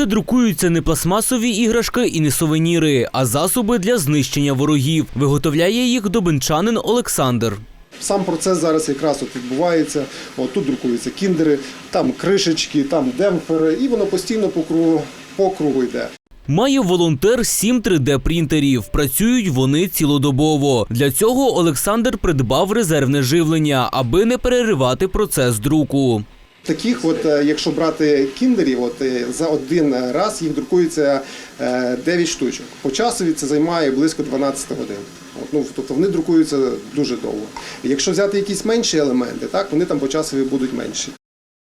Ще друкуються не пластмасові іграшки і не сувеніри, а засоби для знищення ворогів. Виготовляє їх добинчанин Олександр. Сам процес зараз якраз от відбувається. От тут друкуються кіндери, там кришечки, там демпфери, і воно постійно по кругу, по кругу йде. Має волонтер сім 3D-принтерів. Працюють вони цілодобово. Для цього Олександр придбав резервне живлення, аби не переривати процес друку. Таких, от, е, якщо брати кіндерів, от, е, за один раз їх друкується е, 9 штучок. По часові це займає близько 12 годин. От, ну, тобто вони друкуються дуже довго. Якщо взяти якісь менші елементи, так, вони там по часові будуть менші.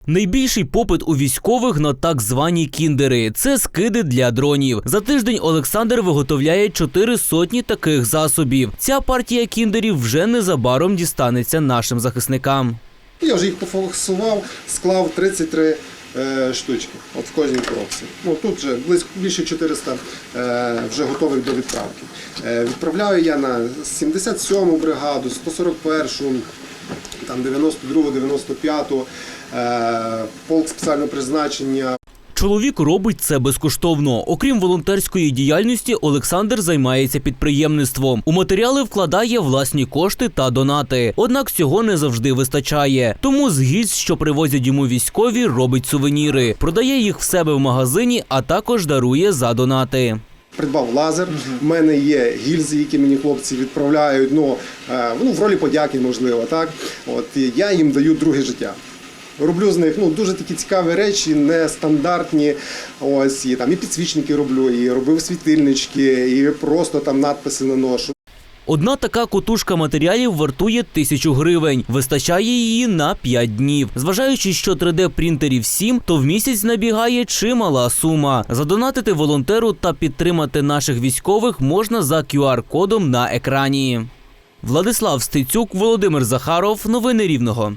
Найбільший попит у військових на так звані кіндери це скиди для дронів. За тиждень Олександр виготовляє чотири сотні таких засобів. Ця партія кіндерів вже незабаром дістанеться нашим захисникам. Я вже їх пофокусував, склав 33 е, штучки от в кожній коробці. Ну, тут вже близько більше 400 е, вже готових до відправки. Е, відправляю я на 77-му бригаду, 141-му, там 92-му, 95-ту, е, полк спеціального призначення, Чоловік робить це безкоштовно. Окрім волонтерської діяльності, Олександр займається підприємництвом. У матеріали вкладає власні кошти та донати. Однак цього не завжди вистачає. Тому з гільз, що привозять йому військові, робить сувеніри, продає їх в себе в магазині, а також дарує за донати. Придбав лазер. У мене є гільзи, які мені хлопці відправляють. Ну, е, ну в ролі подяки, можливо, так. От я їм даю друге життя. Роблю з них ну дуже такі цікаві речі, нестандартні. Ось і там і підсвічники роблю, і робив світильнички, і просто там надписи наношу. Одна така котушка матеріалів вартує тисячу гривень. Вистачає її на 5 днів. Зважаючи, що 3D-принтерів 7, то в місяць набігає чимала сума. Задонатити волонтеру та підтримати наших військових можна за QR-кодом на екрані. Владислав Стецюк, Володимир Захаров. Новини Рівного.